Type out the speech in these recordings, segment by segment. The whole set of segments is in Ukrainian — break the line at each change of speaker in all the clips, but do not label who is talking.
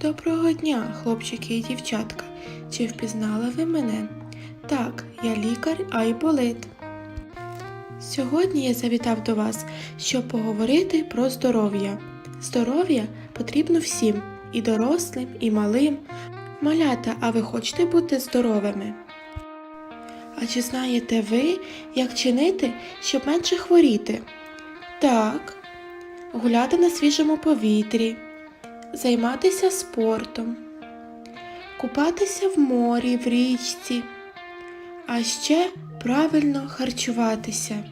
Доброго дня, хлопчики і дівчатка. Чи впізнали ви мене? Так, я лікар Айболит. Сьогодні я завітав до вас, щоб поговорити про здоров'я. Здоров'я потрібно всім, і дорослим, і малим. Малята, а ви хочете бути здоровими? А чи знаєте ви, як чинити, щоб менше хворіти? Так, гуляти на свіжому повітрі, займатися спортом, купатися в морі, в річці, а ще правильно харчуватися.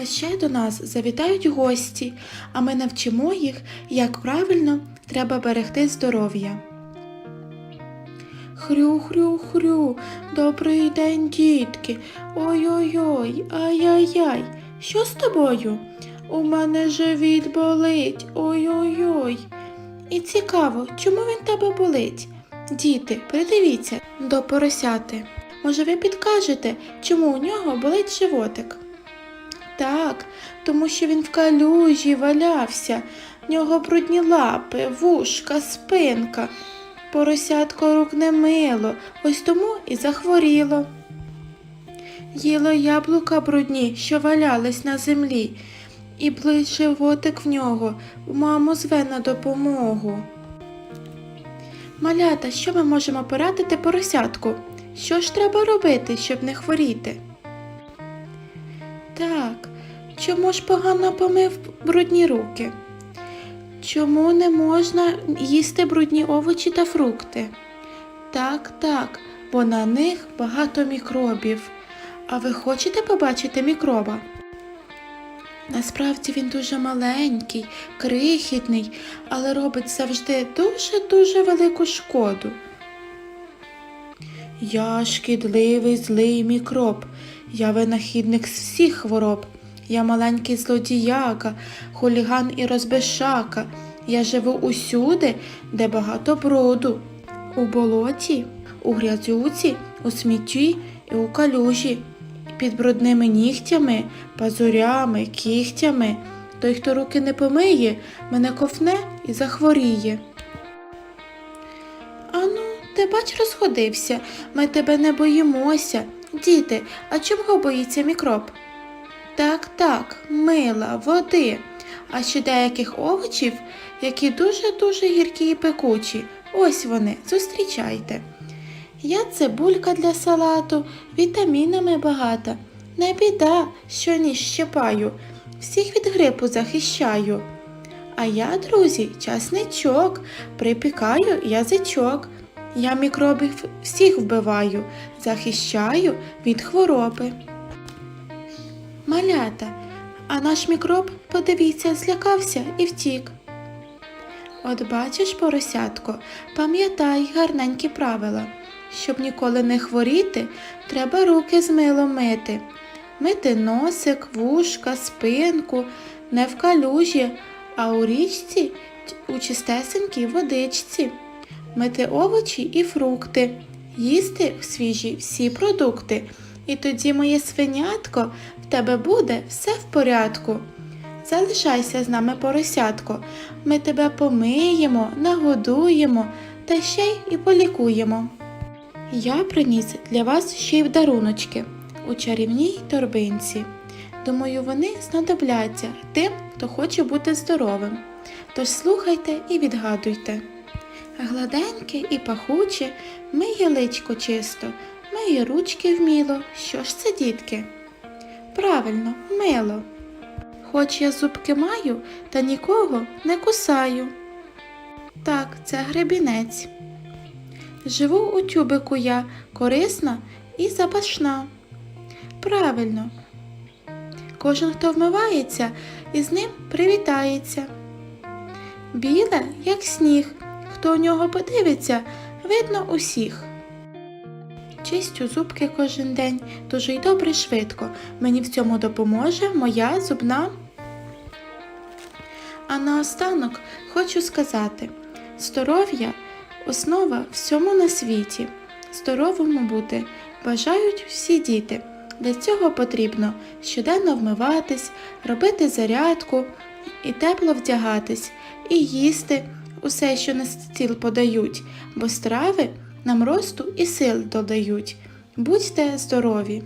А ще до нас завітають гості, а ми навчимо їх, як правильно треба берегти здоров'я. Хрю-хрю-хрю, добрий день, дітки. Ой-ой-ой, ай-яй-яй. Що з тобою? У мене живіт болить. Ой-ой-ой. І цікаво, чому він тебе болить? Діти, придивіться до поросяти. Може, ви підкажете, чому у нього болить животик? Так, тому що він в калюжі валявся, в нього брудні лапи, вушка, спинка. Поросятко рук не мило, ось тому і захворіло. Їло яблука брудні, що валялись на землі, і близь животик в нього, маму зве на допомогу. Малята, що ми можемо порадити поросятку? Що ж треба робити, щоб не хворіти? Так, чому ж погано помив брудні руки? Чому не можна їсти брудні овочі та фрукти? Так, так, бо на них багато мікробів. А ви хочете побачити мікроба? Насправді він дуже маленький, крихітний, але робить завжди дуже-дуже велику шкоду. Я шкідливий злий мікроб, я винахідник з всіх хвороб. Я маленький злодіяка, хуліган і розбешака. Я живу усюди, де багато броду. У болоті, у грязюці, у смітті і у калюжі, під брудними нігтями, пазурями, кігтями. Той, хто руки не помиє, мене ковне і захворіє. Ану, ти бач, розходився, ми тебе не боїмося. Діти, а чого боїться мікроб? Так, так, мила, води, а ще деяких овочів, які дуже-дуже гіркі і пекучі. Ось вони, зустрічайте. Я цибулька для салату, вітамінами багата. Не біда, що ніж щепаю, всіх від грипу захищаю. А я, друзі, часничок, припікаю язичок. Я мікробів всіх вбиваю, захищаю від хвороби. Малята, а наш мікроб, подивіться, злякався і втік. От бачиш, поросятко, пам'ятай гарненькі правила. Щоб ніколи не хворіти, треба руки з милом мити. Мити носик, вушка, спинку, не в калюжі, а у річці у чистесенькій водичці. Мити овочі і фрукти, їсти свіжі всі продукти. І тоді, моє свинятко, в тебе буде все в порядку. Залишайся з нами, поросятко, ми тебе помиємо, нагодуємо та ще й полікуємо. Я приніс для вас ще й даруночки у чарівній торбинці. Думаю, вони знадобляться тим, хто хоче бути здоровим. Тож слухайте і відгадуйте. Гладеньке і пахуче, миє личко чисто, миє ручки вміло. Що ж це, дітки? Правильно, мило. Хоч я зубки маю, та нікого не кусаю. Так, це гребінець. Живу у тюбику я, корисна і запашна. Правильно. Кожен, хто вмивається, із ним привітається. Біле, як сніг, хто у нього подивиться, видно усіх. Чистю зубки кожен день, дуже й добре швидко. Мені в цьому допоможе моя зубна. А наостанок хочу сказати: здоров'я основа всьому на світі. Здоровому бути бажають всі діти. Для цього потрібно щоденно вмиватись, робити зарядку і тепло вдягатись, і їсти усе, що на стіл подають, бо страви нам росту і сил додають. Будьте здорові!